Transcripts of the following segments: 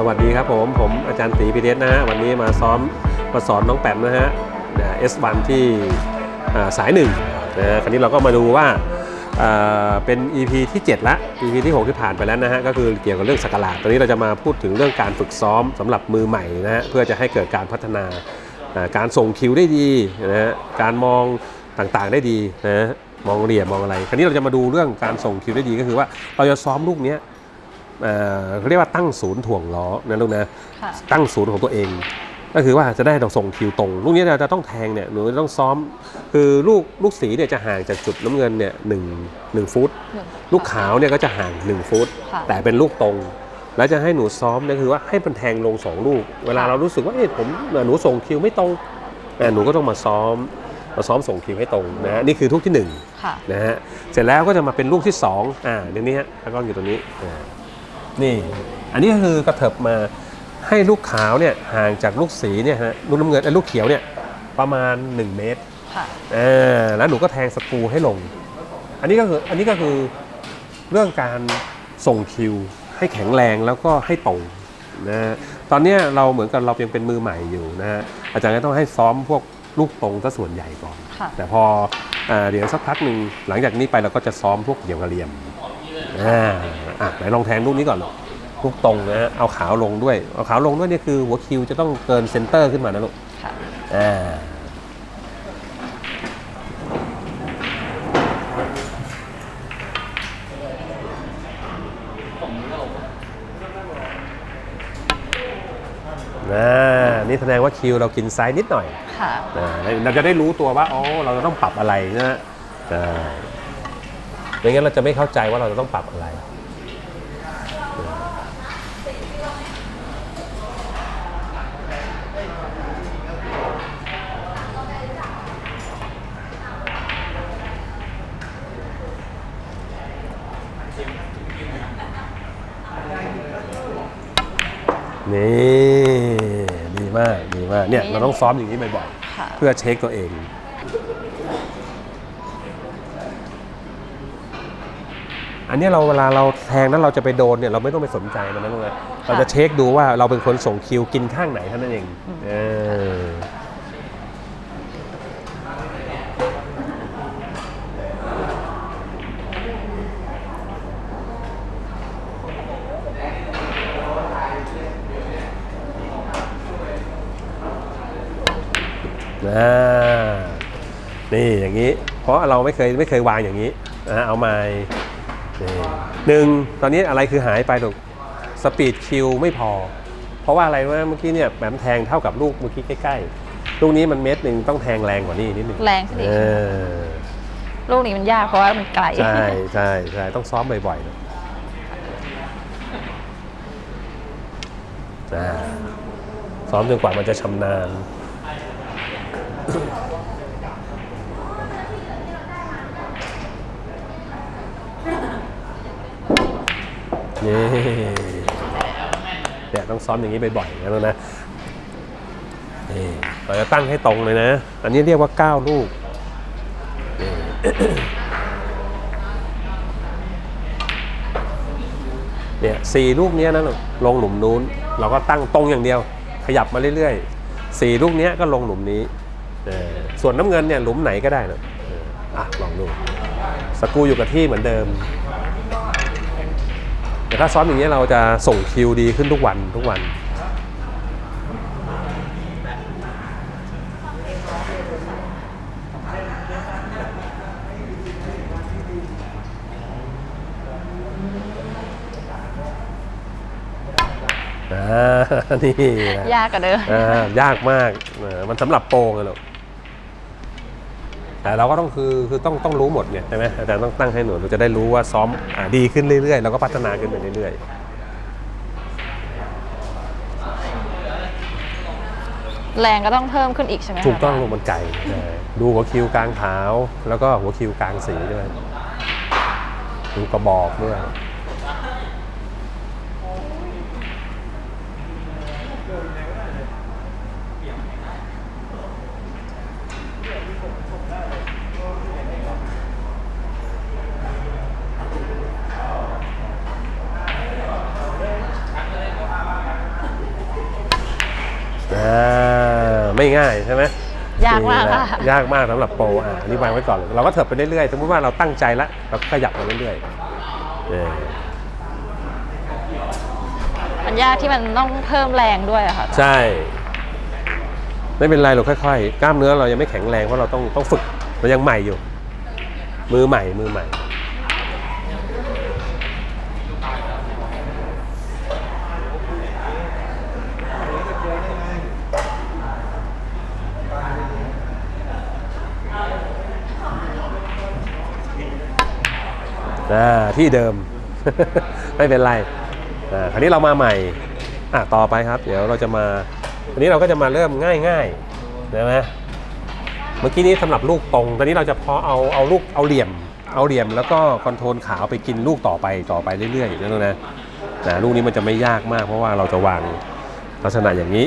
สวัสดีครับผม ผมอาจารย์ตีพีเดสนะฮะ วันนี้มาซ้อมมาสอนน้องแปมนะฮะเอสวันที่สายหนึ่งนะคราวนี้เราก็มาดูว่าเป็น EP ที่ 7 ละ EP ที่ 6 ที่ผ่านไปแล้วนะฮะ ก็คือเกี่ยวกับเรื่องสกลาดตอนนี้เราจะมาพูดถึงเรื่องการฝึกซ้อมสำหรับมือใหม่นะฮะ เพื่อจะให้เกิดการพัฒนาการส่งคิวได้ดีนะฮะ การมองต่างๆได้ดีนะมองเหลี่ยมมองอะไร คราวนี้เราจะมาดูเรื่องการส่งคิวได้ดีก็คือว่าเราจะซ้อมลูกเนี้ย เอ่อเขาเรียกว่าตั้งศูนย์ถ่วงล้อนะลูกนะค่ะตั้งศูนย์ของตัวเอง ก็คือว่าจะได้เราส่งคิวตรง ลูกนี้เราจะต้องแทงเนี่ยหนูจะต้องซ้อม คือลูกลูกสีเนี่ยจะห่างจากจุดน้ำเงินเนี่ยหนึ่งหนึ่งฟุตหนึ่งลูกขาวเนี่ยก็จะห่าง1ฟุตค่ะแต่เป็นลูกตรง แล้วจะให้หนูซ้อมเนี่ยคือว่าให้มันแทงลง2ลูก เวลาเรารู้สึกว่าเอ๊ะผมหนูส่งคิวไม่ตรงอะหนูก็ต้องมาซ้อมมาซ้อมส่งคิวให้ตรงนะฮะนี่คือลูกที่หนึ่งค่ะนะฮะเสร็จแล้วก็จะมาเป็นลูกที่2อ่าเดี๋ยวนี้ฮะแล้วก็อยู่ตรงนี้อ่า นี่ อันนี้ก็คือกระเถิบมาให้ลูกขาวเนี่ยห่างจากลูกสีเนี่ยฮะลูกน้ำเงินไอ้ยลูกเขียวเนี่ยประมาณ 1 เมตรค่ะอ่าแล้วหนูก็แทงสกรูให้ลง อันนี้ก็คืออันนี้ก็คือเรื่องการส่งคิวให้แข็งแรงแล้วก็ให้ตรงนะฮะตอนเนี้ยเราเหมือนกับเรายังเป็นมือใหม่อยู่นะฮะอาจารย์ก็ต้องให้ซ้อมพวกลูกตรงซะส่วนใหญ่ก่อนค่ะแต่พออาเดี๋ยวสักพักหนึ่งหลังจากนี้ไปเราก็จะซ้อมพวกเดี่ยวกระเหลี่ยมอ่า อะไหนลองแทงลูกนี้ก่อนลูกตรงนะฮะเอาขาวลงด้วย เอาขาวลงด้วยเนี่ยคือหัวคิวจะต้องเกินเซนเตอร์ขึ้นมานะลูกค่ะอ่านะนี่แสดงว่าคิวเรากินไซส์นิดหน่อยค่ะอ่าเราจะได้รู้ตัวว่าอ๋อเราจะต้องปรับอะไรนะฮะอ่าไม่งั้นเราจะไม่เข้าใจว่าเราจะต้องปรับอะไร นี่ดีมากดีมากเนี่ยเราต้องซ้อมอย่างนี้บ่อยค่ะ ๆเพื่อเช็คตัวเอง อันเนี้ยเราเวลาเราแทงนั้นเราจะไปโดนเนี่ยเราไม่ต้องไปสนใจมันนะลูกนะเราจะเช็คดูว่าเราเป็นคนส่งคิวกินข้างไหนเท่านั้นเองเออ นะนี่อย่างนี้ เพราะเราไม่เคยไม่เคยวางอย่างนี้นะเอามานี่หนึ่งตอนนี้อะไรคือหายไปลูกสปีดคิวไม่พอ เพราะว่าอะไรว่าเมื่อกี้เนี่ยแหมแทงเท่ากับลูกเมื่อกี้ใกล้ๆ ลูกนี้มันเม็ดหนึ่งต้องแทงแรงกว่านี้นิดหนึ่งแรงสิเออลูกนี้มันยากเพราะว่ามันไกลใช่ใช่ใช่ต้องซ้อมบ่อยๆนะอ่าซ้อมจนกว่ามันจะชำนาญ นี่เนี่ยต้องซ้อมอย่างนี้บ่อยๆนะลูกนะนี่เราจะตั้งให้ตรงเลยนะ อันนี้เรียกว่า 9 ลูกเนี่ยสี่ลูกเนี้ยนะลูกลงหลุมนู้น เราก็ตั้งตรงอย่างเดียว ขยับมาเรื่อยๆสี่ลูกเนี้ยก็ลงหลุมนี้ ส่วนน้ำเงินเนี่ยหลุมไหนก็ได้นะเอออะลองดูสกรูอยู่กับที่เหมือนเดิม แต่ถ้าซ้อมอย่างนี้ยเราจะส่งคิวดีขึ้นทุกวันทุกวันอ่านี่นะยากกว่าเดิมอ่ายากมากเออมันสำหรับโปรไงลูก แต่เราก็ต้องคือคือต้องต้องรู้หมดไงใช่ไหมอาจารย์ต้องตั้งให้หนูเราจะได้รู้ว่าซ้อมอ่าดีขึ้นเรื่อยๆแล้วก็พัฒนาขึ้นไปเรื่อยแรงก็ต้องเพิ่มขึ้นอีกใช่ไหมๆคะถูกต้องลงมันไก่ใช่ดูหัวคิวกลางเท้าแล้วก็หัวคิวกลางสีด้วยดูกระบอกด้วย ง่ายใช่ไหมยากมากนี่ค่ะนะยากมากสำหรับโปรอะอันนี้วางไว้ก่อนเราก็เถิบไปเรื่อยๆสมมติว่าเราตั้งใจแล้วเราก็ขยับมาเรื่อยๆเออมันยากที่มันต้องเพิ่มแรงด้วยอะค่ะใช่ ไม่เป็นไรเราค่อยๆ กล้ามเนื้อเรายังไม่แข็งแรงเพราะเราต้องต้องฝึกเรายังใหม่อยู่ มือใหม่มือใหม่ ที่เดิม ไม่เป็นไรอ่าคราวนี้เรามาใหม่อะต่อไปครับ เดี๋ยวเราจะมาอันนี้เราก็จะมาเริ่มง่ายๆนะไหมเมื่อกี้นี้สำหรับลูกตรง ตอนนี้เราจะพาะเอาเอาลูกเอาเหลี่ยม เอาเหลี่ยมแล้วก็คอนโทรลขาไปกินลูกต่อไปต่อไปเรื่อยๆนะลูกนะนะลูกนี้มันจะไม่ยากมาก เพราะว่าเราจะวางลักษณะอย่างนี้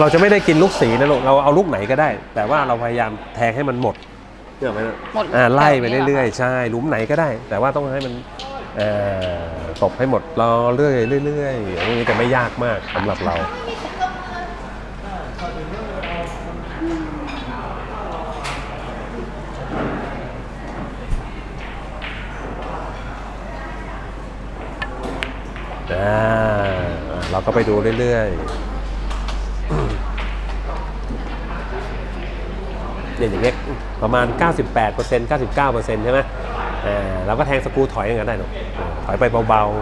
เราจะไม่ได้กินลูกสีนะลูกเราเอาลูกไหนก็ได้ แต่ว่าเราพยายามแทงให้มันหมดเนื่ออกไหมนะหมดอ่าไล่ไปแบบนี้เหรอเรื่อยๆใช่หลุมไหนก็ได้ แต่ว่าต้องให้มันเอ่อตบให้หมดรอเรื่อยๆเรื่อยๆอันนี้จะไม่ยากมากสำหรับเราอ่าเราก็ไปดูเรื่อยๆ เนี่ยอย่างเงี้ยประมาณ 98% 99%ใช่ไหมอ่าเราก็แทงสกรูถอยอย่างนั้นได้หรอกอ่าถอยไปเบาๆ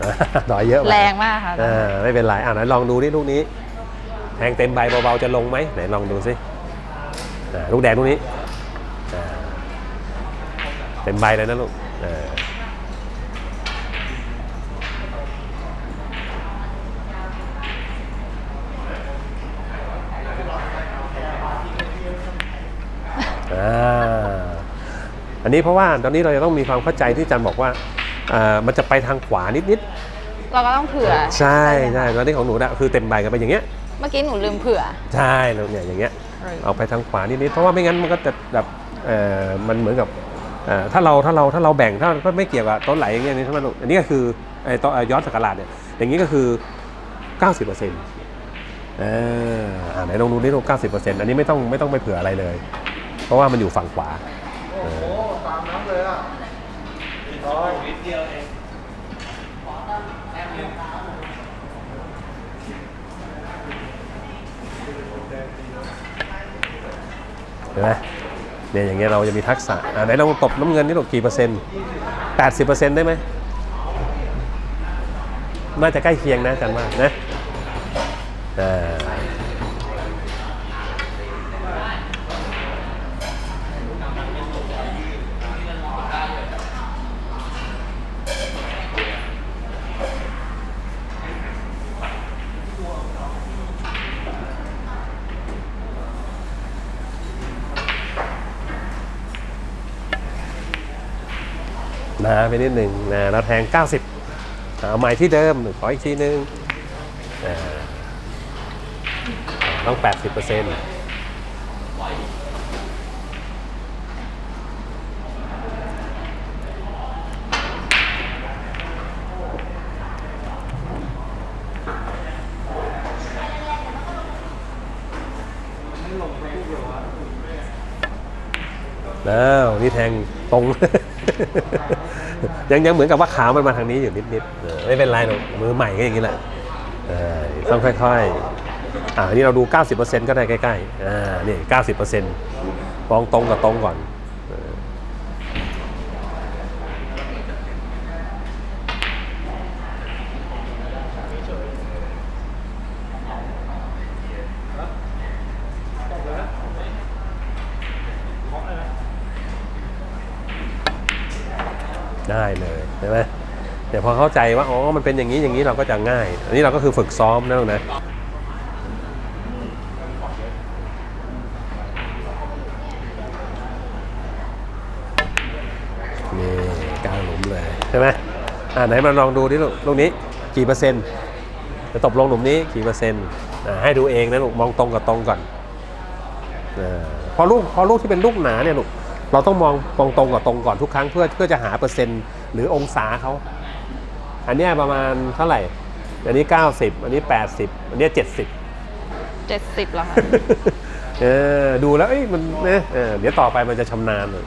อ่าถอยเยอะไปแรงมากค่ะอ่าไม่เป็นไรอ่าไหนลองดูนี่ลูกนี้ แทงเต็มใบเบาๆจะลงไหมไหนลองดูสิอ่าลูกแดงลูกนี้อ่า เต็มใบเลยนะลูกอ่าอ่าอันนี้เพราะว่าตอนนี้เราจะต้องมีความเข้าใจที่อาจันบอกว่าอ่ามันจะไปทางขวานิดเราก็ต้องเผื่อๆใช่ใช่ตอนนี้ของหนูนะคือเต็มใบกันไปอย่างเงี้ย เมื่อกี้หนูลืมเผื่อ ใช่แล้วเนี่ยอย่างเงี้ย เอาไปทางขวานิดๆ เพราะว่าไม่งั้นมันก็จะแบบเอ่อมันเหมือนกับเอ่อ ถ้าเราถ้าเราถ้าเราแบ่งถ้าไม่เกี่ยวกับต้นไหลอย่างเงี้ยนี่ใช่ไหมลูกอันนี้ก็คือไอ้ต้นเอ่อย้อนสกราดเนี่ยอย่างนี้ก็คือ 90%เอออ่าไหนลองดูนี่ลูก90%อันนี้ไม่ต้องไม่ต้องไปเผื่ออะไรเลย เพราะว่ามันอยู่ฝั่งขวาเออเห็นไหม เนี่ยอย่างเงี้ยเราจะมีทักษะอ่าไหนเราตบน้ำเงินนี่ลูกกี่เปอร์เซ็นต์แปดสิบเปอร์เซ็นต์ได้ไหมน่าจะใกล้เคียงนะอาจันว่านะ นาไปนิดหนึ่งนะเราแทง 90เอาใหม่ที่เดิมขออีกทีนึงอ่าต้อง 80เปอร์เซ็นต์แล้วนี่แทงตรง ยังยังเหมือนกับว่าขามันมาทางนี้อยู่นิดๆเออไม่เป็นไรหรอกมือใหม่ก็อย่างนี้แหละเออต้องค่อยๆอ่านี่เราดู 90%ก็ได้ใกล้ๆอ่านี่90%มองตรงกับตรงก่อน ได้เลยใช่ไหมเดี๋ยวพอเข้าใจว่าอ๋อมันเป็นอย่างนี้อย่างนี้เราก็จะง่าย อันนี้เราก็คือฝึกซ้อมนะลูกนะนี่กลางหลุมเลยใช่ไหมอ่าไหนมาลองดูดิลูกลูกนี้กี่เปอร์เซ็นต์จะตบลงหลุมนี้กี่เปอร์เซ็นต์อ่าให้ดูเองนะลูกมองตรงกับตรงก่อนอพอลูกพอลูกที่เป็นลูกหนาเนี่ยลูก เราต้องมองมองตรงกับตรงก่อนทุกครั้งเพื่อเพื่อจะหาเปอร์เซ็นต์หรือองศาเขา อันเนี้ยประมาณเท่าไหร่ อันนี้ 90 อันนี้ 80 อันเนี้ย70เจ็ดสิบแล้วค่ะเออดูแล้วเอ้ยมันเนี่ยเออเดี๋ยวต่อไปมันจะชำนาญเลย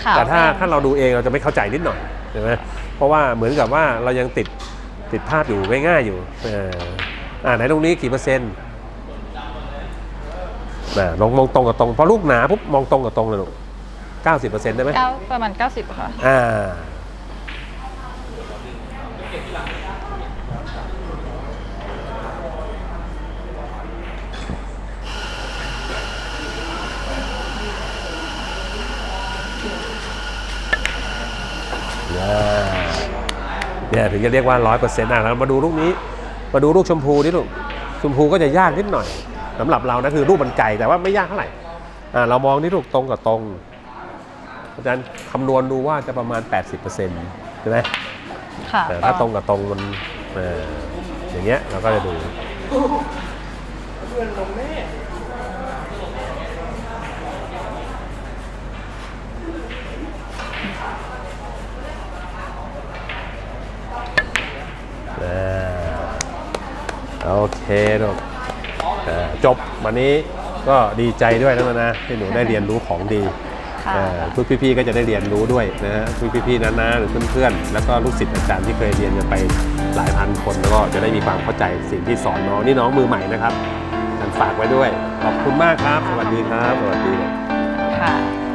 เห็นไหมใส่ขาวแต่ถ้าแป้งถ้าเราดูเองเราจะไม่เข้าใจนิดหน่อยเห็นไหมเพราะว่าเหมือนกับว่าเรายังติดติดภาพอยู่ง่ายๆอยู่เอออ่าไหนตรงนี้กี่เปอร์เซ็นต์น่ะลองมองตรงกับตรงพอลูกหนาปุ๊บมองตรงกับตรงเลยลูกเก้าสิบเปอร์เซ็นต์ได้ไหมเก้าประมาณเก้าสิบค่ะอ่า เนี่ยถึงจะเรียกว่าร้อยเปอร์เซ็นต์อะเรามาดูลูกนี้ มาดูลูกชมพูนี่ลูกชมพูก็จะยากนิดหน่อยสำหรับเรานะคือรูปมันไกลแต่ว่าไม่ยากเท่าไหร่อ่าเรามองนี่ลูกตรงกับตรงอาจารย์คำนวณดูว่าจะประมาณ 80%ใช่ไหมค่ะแต่ถ้าตรงกับตรงมันเอ่ออย่างเงี้ยเราก็จะดู อ่าโอ เคลูกอ่าจบวันนี้ก็ดีใจด้วยนะนะที่หนูได้เรียนรู้ของดีค่ะเอ่อทุกพี่ๆก็จะได้เรียนรู้ด้วยนะฮะทุกพี่ๆนะนะหรือเพื่อนๆแล้วก็ลูกศิษย์อาจารย์ที่เคยเรียนกันไปหลายพันคนแล้วก็จะได้มีความเข้าใจสิ่งที่สอนน้องนี่น้องมือใหม่นะครับกันฝากไว้ด้วยขอบคุณมากครับ สวัสดีครับสวัสดีค่ะ